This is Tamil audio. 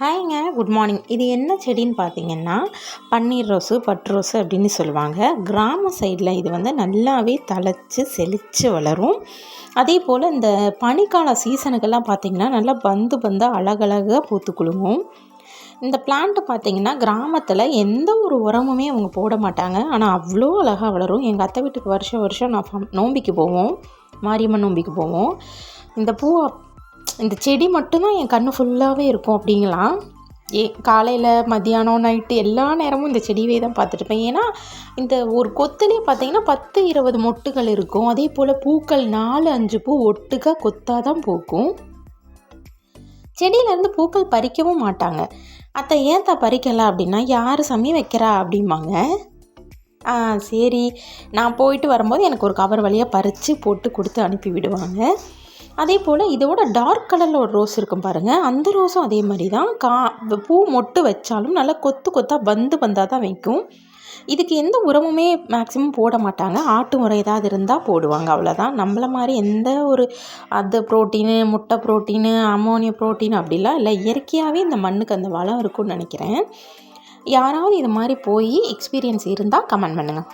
ஹாய்ங்க குட் மார்னிங். இது என்ன செடின்னு பார்த்தீங்கன்னா பன்னீர் ரோஸு பட்டு ரோஸு அப்படின்னு சொல்லுவாங்க. கிராம சைடில் இது வந்து நல்லாவே தழைச்சி செழித்து வளரும். அதே போல் இந்த பனிக்கால சீசனுக்கெல்லாம் பார்த்திங்கன்னா நல்லா பந்து பந்தாக அழகழகாக பூத்து குலுங்கும். இந்த பிளான்ட்டு பார்த்திங்கன்னா கிராமத்தில் எந்த ஒரு உரமுமே அவங்க போட மாட்டாங்க. ஆனால் அவ்வளோ அழகாக வளரும். எங்கள் அத்தை வீட்டுக்கு வருஷம் வருஷம் நான் நோம்பிக்கு போவோம். மாரியம்மன் நோம்பிக்கு போவோம். இந்த பூ இந்த செடி மட்டும்தான் என் கண் ஃபுல்லாகவே இருக்கும் அப்படிங்களாம். ஏ காலையில் மத்தியானம் நைட்டு எல்லா நேரமும் இந்த செடியவே தான் பார்த்துட்ருப்பேன் ஏன்னா இந்த ஒரு கொத்துலேயே பார்த்தீங்கன்னா பத்து இருபது மொட்டுகள் இருக்கும். அதே போல் பூக்கள் நாலு அஞ்சு பூ ஒட்டுக்காக கொத்தாக தான் பூக்கும் செடியிலேருந்து பூக்கள் பறிக்கவும் மாட்டாங்க. அத்தை ஏன்த்தா பறிக்கலை அப்படின்னா யார் சமயம் வைக்கிறா அப்படிம்பாங்க. ஆ சரி. நான் போயிட்டு வரும்போது எனக்கு ஒரு கவர் வழியாக பறித்து போட்டு கொடுத்து அனுப்பி விடுவாங்க. அதே போல் இதோட டார்க் கலரில் ஒரு ரோஸ் இருக்கும் பாருங்கள் அந்த ரோஸும் அதே மாதிரி தான் கா பூ மொட்டு வச்சாலும் நல்லா கொத்து கொத்தாக பந்து பந்தாக தான் வைக்கும். இதுக்கு எந்த உரமுமே மேக்ஸிமம் போட மாட்டாங்க. ஆட்டு உரம் ஏதாவது இருந்தால் போடுவாங்க. அவ்வளோதான் நம்மள மாதிரி எந்த ஒரு அது ப்ரோட்டீனு முட்டை ப்ரோட்டீனு அமோனியா ப்ரோட்டீன் அப்படிலாம் இல்லை. இயற்கையாகவே இந்த மண்ணுக்கு அந்த வளம் இருக்கும்னு நினைக்கிறேன். யாராவது இது மாதிரி போய் எக்ஸ்பீரியன்ஸ் இருந்தால் கமெண்ட் பண்ணுங்கள்